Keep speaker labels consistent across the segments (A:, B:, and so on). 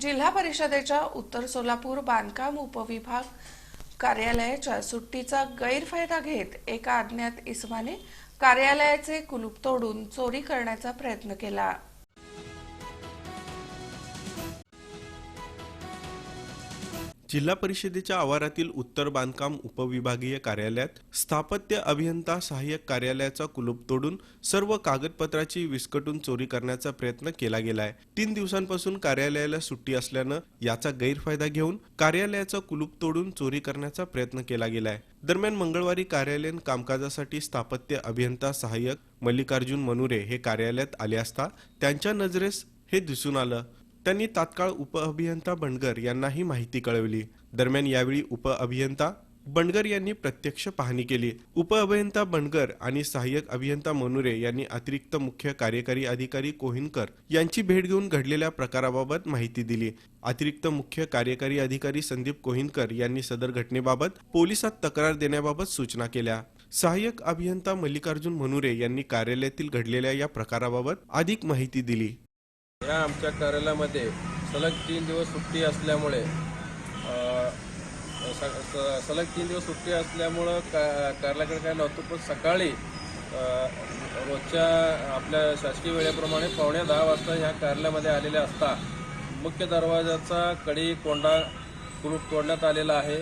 A: जिल्हा परिषदेच्या उत्तर सोलापूर बांधकाम उपविभाग कार्यालयाच्या सुट्टीचा गैरफायदा घेत एका अज्ञात इसमाने कार्यालयाचे कुलूप तोडून चोरी करण्याचा प्रयत्न केला.
B: जिल्हा परिषदेच्या आवारातील उत्तर बांधकाम उपविभागीय कार्यालयात स्थापत्य अभियंता सहाय्यक कार्यालयाचा कुलूप तोडून सर्व कागदपत्राची विस्कटून चोरी करण्याचा प्रयत्न केला गेलाय. तीन दिवसांपासून कार्यालयाला सुट्टी असल्यानं याचा गैरफायदा घेऊन कार्यालयाचा कुलूप तोडून चोरी करण्याचा प्रयत्न केला गेलाय. दरम्यान मंगळवारी कार्यालयीन कामकाजासाठी स्थापत्य अभियंता सहाय्यक मल्लिकार्जुन मनुरे हे कार्यालयात आले असता त्यांच्या नजरेस हे दिसून आलं. त्यांनी तात्काळ उपअभियंता बंडगर यांनाही माहिती कळवली. दरम्यान यावेळी उपअभियंता बंडगर यांनी प्रत्यक्ष पाहणी केली. उपअभियंता बंडगर आणि सहाय्यक अभियंता मनुरे यांनी अतिरिक्त मुख्य कार्यकारी अधिकारी कोहिनकर यांची भेट घेऊन घडलेल्या प्रकाराबाबत माहिती दिली. अतिरिक्त मुख्य कार्यकारी अधिकारी संदीप कोहिनकर यांनी सदर घटनेबाबत पोलिसात तक्रार देण्याबाबत सूचना केल्या. सहाय्यक अभियंता मल्लिकार्जुन मनुरे यांनी कार्यालयातील घडलेल्या या प्रकाराबाबत अधिक माहिती दिली.
C: या आमच्या कार्यालयामध्ये सलग तीन दिवस सुट्टी असल्यामुळे स- स- सलग तीन दिवस सुट्टी असल्यामुळं का कार्यालयाकडे काय नव्हतं पण सकाळी रोजच्या आपल्या शासकीय वेळेप्रमाणे पावणे दहा वाजता ह्या कार्यालयामध्ये आलेले असता मुख्य दरवाजाचा कडी कोंडा कुलूप तोडण्यात आलेला आहे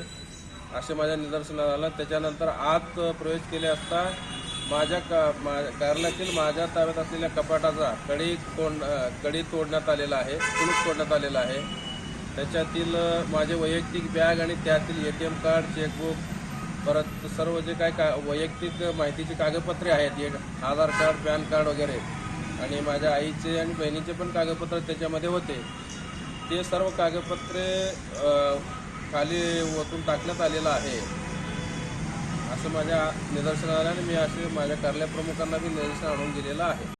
C: असे माझ्या निदर्शनात आलं त्याच्यानंतर आत प्रवेश केले असता माझ्या का मा कार्यालयातील माझ्या ताब्यात असलेल्या कपाटाचा कडी कोंड कडी तोडण्यात आलेला आहे कुलूप तोडण्यात आलेला आहे. त्याच्यातील माझे वैयक्तिक बॅग आणि त्यातील A T M card chequebook परत सर्व जे काय का वैयक्तिक माहितीची कागदपत्रे आहेत एक आधार कार्ड पॅन कार्ड वगैरे आणि माझ्या आईचे आणि बहिणीचे पण कागदपत्र त्याच्यामध्ये होते. ते सर्व कागदपत्रे खाली ओतून टाकण्यात आलेलं आहे. असं माझ्या निदर्शनाला आणि मी असे माझ्या कार्यालय प्रमुखांना बी निदर्शन आणून दिलेलं आहे.